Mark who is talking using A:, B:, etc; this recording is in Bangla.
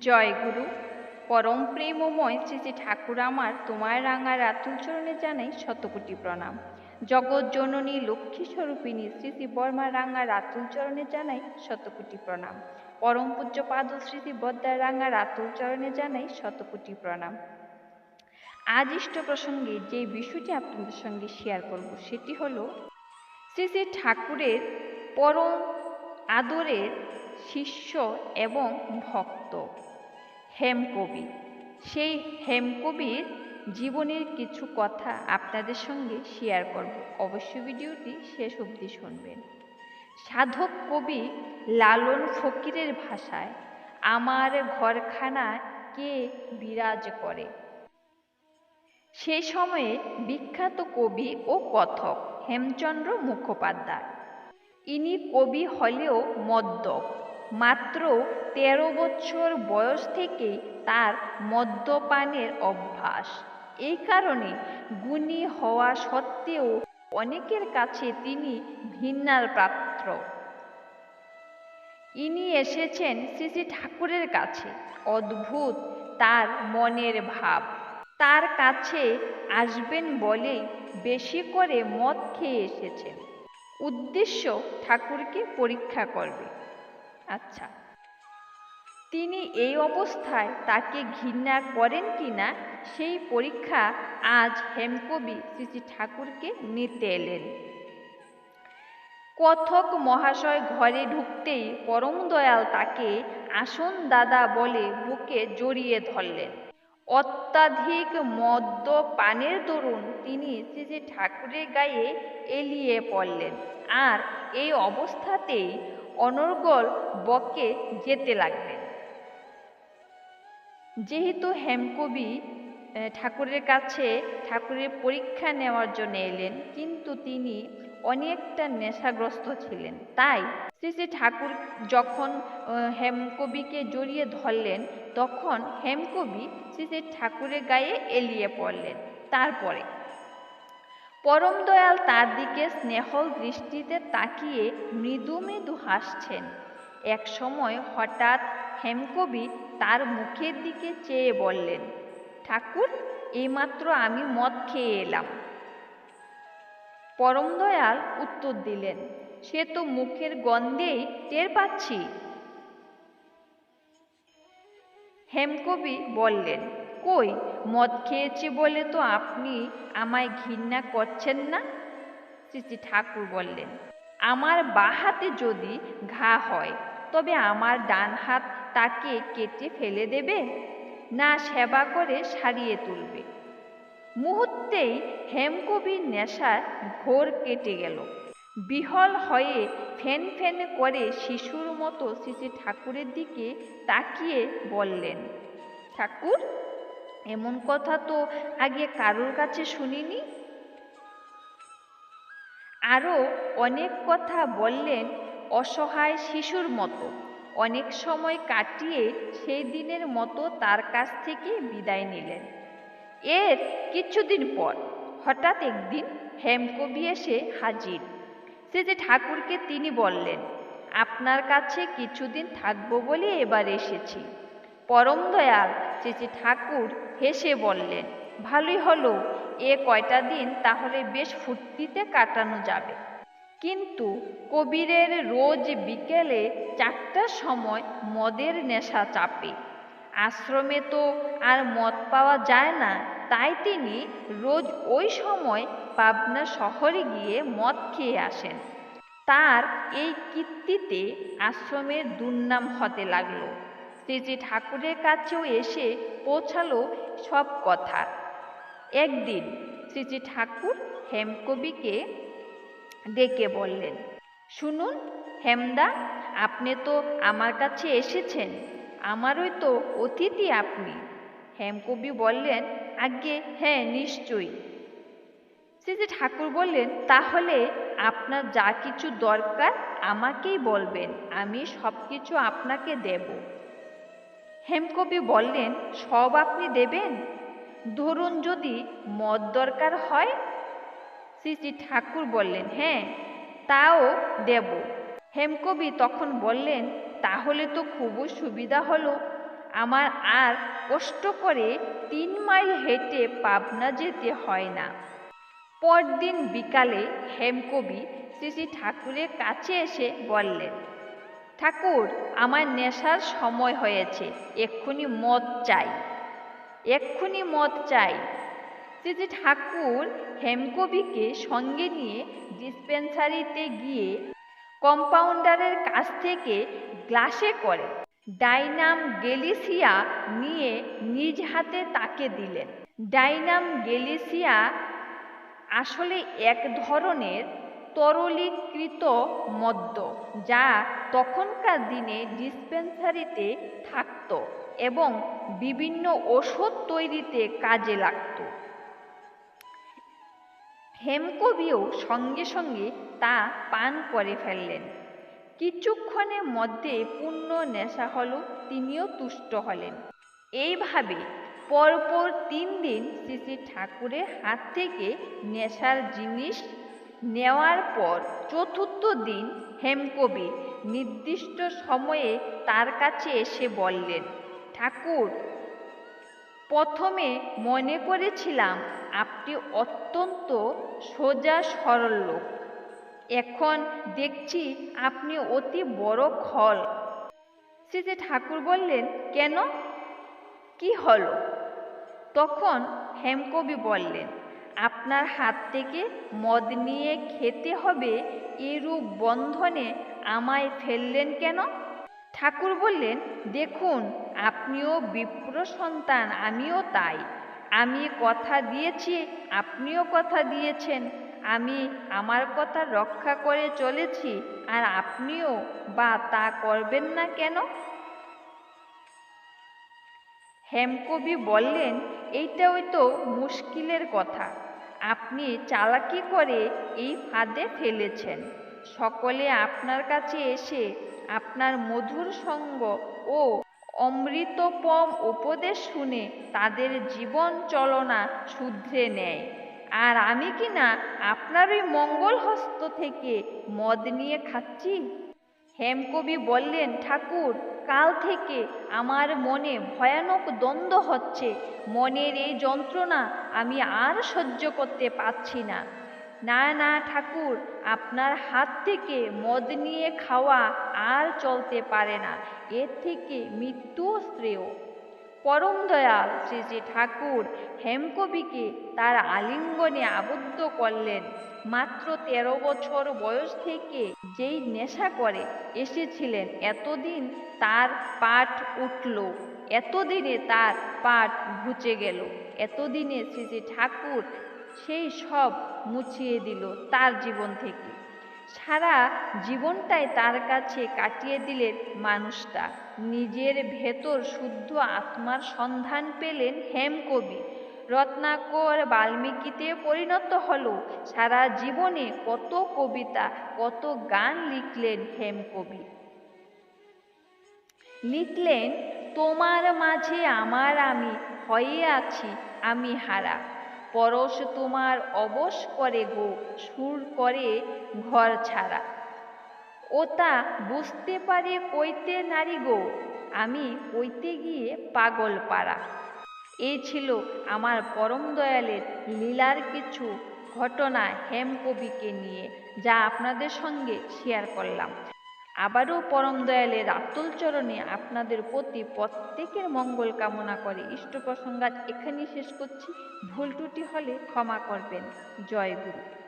A: জয় গুরু। পরম প্রেমময় শ্রী শ্রী ঠাকুর আমার তোমার রাঙা রাতুল চরণে জানাই শতকোটি প্রণাম। জগৎ জননী লক্ষ্মী স্বরূপিণী শ্রী শ্রী বর্মা রাঙা রাতুল চরণে জানাই শতকোটি প্রণাম। পরম পূজ্য পাদ শ্রী শ্রী বদ্দার রাঙা রাতুল চরণে জানাই শতকোটি প্রণাম। আজ ইষ্ট প্রসঙ্গে যে বিষয়টি আপনাদের সঙ্গে শেয়ার করব, সেটি হলো শ্রী শ্রী ঠাকুরের পরম আদরের শিষ্য এবং ভক্ত। হেমকবি। সেই হেমকবির জীবনের কিছু কথা আপনাদের সঙ্গে শেয়ার করব। অবশ্যই ভিডিওটি শেষ অবধি শুনবেন। সাধক কবি লালন ফকিরের ভাষায়, আমার ঘরখানা কে বিরাজ করে? সে সময়ে বিখ্যাত কবি ও কথক হেমচন্দ্র মুখোপাধ্যায়। ইনি কবি হলেও মদ্যপ। মাত্র তেরো বছর বয়স থেকে তার মদ্যপানের অভ্যাস। এই কারণে গুণী হওয়া সত্ত্বেও অনেকের কাছে তিনি ভিন্নার পাত্র। ইনি এসেছেন শ্রী ঠাকুরের কাছে। অদ্ভুত তার মনের ভাব। তার কাছে আসবেন বলেই বেশি করে মদ খেয়ে এসেছেন। উদ্দেশ্য ঠাকুরকে পরীক্ষা করবে। আচ্ছা। তিনি এই অবস্থায় তাকে ঘৃণা করেন কিনা সেই পরীক্ষা আজ হেমকবি শ্রী ঠাকুরকে নিতে এলেন। কথক মহাশয় ঘরে ঢুকতেই পরম দয়াল তাকে আসন দাদা বলে বুকে জড়িয়ে ধরলেন। অত্যাধিক মদ্য পানের দরুন তিনি শ্রী ঠাকুরের গায়ে এলিয়ে পড়লেন। আর এই অবস্থাতেই অনর্গল বকে যেতে লাগলেন। যেহেতু হেমকবি ঠাকুরের কাছে ঠাকুরের পরীক্ষা নেওয়ার জন্য এলেন, কিন্তু তিনি অনেকটা নেশাগ্রস্ত ছিলেন। তাই শ্রী শ্রী ঠাকুর যখন হেমকবিকে জড়িয়ে ধরলেন, তখন হেমকবি শ্রী শ্রী ঠাকুরের গায়ে এলিয়ে পড়লেন। তারপরে পরম দয়াল তার দিকে স্নেহল দৃষ্টিতে তাকিয়ে মৃদু মৃদু হাসছেন। এক সময় হঠাৎ হেমকবি তার মুখের দিকে চেয়ে বললেন, ঠাকুর, এইমাত্র আমি মদ খেয়ে এলাম। পরম দয়াল উত্তর দিলেন, সে তো মুখের গন্ধেই টের পাচ্ছি। হেমকবি বললেন, কই মদ খেয়েছি বলে তো আপনি আমায় ঘৃণা করছেন না? শ্রী ঠাকুর বললেন, আমার বা হাতে যদি ঘা হয়, তবে আমার ডান হাত তাকে কেটে ফেলে দেবে? না সেবা করে সারিয়ে তুলবে। মুহূর্তেই হেমকবির নেশার ঘোর কেটে গেল। বিহল হয়ে ফেন ফেন করে শিশুর মতো শ্রী ঠাকুরের দিকে তাকিয়ে বললেন, ঠাকুর এমন কথা তো আগে কারোর কাছে শুনিনি? আরও অনেক কথা বললেন অসহায় শিশুর মতো। অনেক সময় কাটিয়ে সেই দিনের মতো তার কাছ থেকে বিদায় নিলেন। এর কিছুদিন পর হঠাৎ একদিন হেমকবি এসে হাজির। সে যে ঠাকুরকে তিনি বললেন, আপনার কাছে কিছুদিন থাকব বলে এবার এসেছি। পরম দয়াল চেচে ঠাকুর হেসে বললেন ভালোই হলো, এ কয়টা দিন তাহলে বেশ ফুর্তিতে কাটানো যাবে। কিন্তু কবিরের রোজ বিকেলে চারটার সময় মদের নেশা চাপে। আশ্রমে তো আর মদ পাওয়া যায় না, তাই তিনি রোজ ওই সময় পাবনা শহরে গিয়ে মদ খেয়ে আসেন। তার এই কীর্তিতে আশ্রমের দুর্নাম হতে লাগল। শ্রীজি ঠাকুরের কাছেও এসে পৌঁছালো সব কথা। একদিন শ্রীজি ঠাকুর হেমকবিকে ডেকে বললেন, শুনুন, হেমদা, আপনি তো আমার কাছে এসেছেন, আমারই তো অতিথি আপনি। হেমকবি বললেন, আজ্ঞে হ্যাঁ নিশ্চয়ই। শ্রী ঠাকুর বললেন, তাহলে আপনার যা কিছু দরকার আমাকেই বলবেন, আমি সব কিছু আপনাকে দেব। হেমকবি বললেন, সব আপনি দেবেন? ধরুন যদি মদ দরকার হয়? শ্রী ঠাকুর বললেন হ্যাঁ তাও দেব। হেমকবি তখন বললেন, তাহলে তো খুবই সুবিধা হলো। আমার আর কষ্ট করে তিন মাইল হেঁটে পাবনা যেতে হয় না। পরদিন বিকালে হেমকবি শ্রী ঠাকুরের কাছে এসে বললেন ঠাকুর, আমার নেশার সময় হয়েছে, এক্ষুনি মদ চাই। এক্ষুনি মদ চাই। শ্রী শ্রী ঠাকুর হেমকবিকে সঙ্গে নিয়ে ডিসপেন্সারিতে গিয়ে কম্পাউন্ডারের কাছ থেকে গ্লাসে করে ডাইনাম গেলিসিয়া নিয়ে নিজ হাতে তাকে দিলেন। ডাইনাম গেলিসিয়া আসলে এক ধরনের তরলীকৃত মদ্য, যা তখনকার দিনে ডিসপেন্সারিতে থাকত এবং বিভিন্ন ওষুধ তৈরিতে কাজে লাগত। হেমকবিও সঙ্গে সঙ্গে তা পান করে ফেললেন। কিছুক্ষণের মধ্যে পূর্ণ নেশা হল, তিনিও তুষ্ট হলেন। এইভাবে পরপর তিন দিন শ্রী ঠাকুরের হাত থেকে নেশার জিনিস নেওয়ার পর চতুর্থ দিন হেমকবি নির্দিষ্ট সময়ে তার কাছে এসে বললেন, ঠাকুর, প্রথমে মনে করেছিলাম আপনি অত্যন্ত সোজা সরল লোক। এখন দেখছি আপনি অতি বড় খল। শ্রী ঠাকুর বললেন, কেন? কি হলো? তখন হেমকবি বললেন আপনার হাত থেকে মদ নিয়ে খেতে হবে এরূপ বন্ধনে আমায় ফেললেন কেন? ঠাকুর বললেন, দেখুন, আপনিও বিপ্র সন্তান, আমিও তাই। আমি কথা দিয়েছি, আপনিও কথা দিয়েছেন। আমি আমার কথা রক্ষা করে চলেছি, আর আপনিও বা তা করবেন না কেন? হেমকবি বললেন এইটাই তো মুশকিলের কথা। আপনি চালাকি করে এই ফাঁদে ফেলেছেন। সকলে আপনার কাছে এসে আপনার মধুর সঙ্গ ও অমৃতপম উপদেশ শুনে তাদের জীবন চলনা শুধরে নেয়। আর আমি কি না আপনার ওই মঙ্গল হস্ত থেকে মদ নিয়ে খাচ্ছি? হেমকবি বললেন, ঠাকুর, কাল থেকে আমার মনে ভয়ানক দ্বন্দ্ব হচ্ছে। মনের এই যন্ত্রণা আমি আর সহ্য করতে পারছি না। না না, ঠাকুর, আপনার হাত থেকে মদ নিয়ে খাওয়া আর চলতে পারে না। এর থেকে মৃত্যু শ্রেয়। পরম দয়াল শ্রী শ্রী ঠাকুর হেমকবিকে তার আলিঙ্গনে আবদ্ধ করলেন। মাত্র তেরো বছর বয়স থেকে যেই নেশা করে, এসেছিলেন। এতদিন তার পাঠ উঠল। এতদিনে তার পাঠ ঘুচে গেল। এতদিনে শ্রী ঠাকুর সেই সব মুছিয়ে দিল তার জীবন থেকে। সারা জীবনটাই তার কাছে কাটিয়ে দিলেন মানুষটা। নিজের ভেতর শুদ্ধ আত্মার সন্ধান পেলেন হেমকবি। রত্নাকর বাল্মীকিতে পরিণত হলো। সারা জীবনে কত কবিতা, কত গান লিখলেন হেমকবি। লিখলেন, তোমার মাঝে আমার আমি হয়ে আছি, আমি হারা। পরশ তোমার অবশ করে গো, সুর করে ঘর ছাড়া। ও তা বুঝতে পারে কইতে নারী গো, আমি কইতে গিয়ে পাগল পাড়া। এই ছিল আমার পরম দয়ালের লীলার কিছু ঘটনা হেমকবিকে নিয়ে, যা আপনাদের সঙ্গে শেয়ার করলাম। আবারও পরম দয়ালের আতুল চরণে আপনাদের প্রতি প্রত্যেকের মঙ্গল কামনা করে ইষ্ট প্রসঙ্গাত এখানেই শেষ করছি। ভুল ত্রুটি হলে ক্ষমা করবেন। জয় গুরু।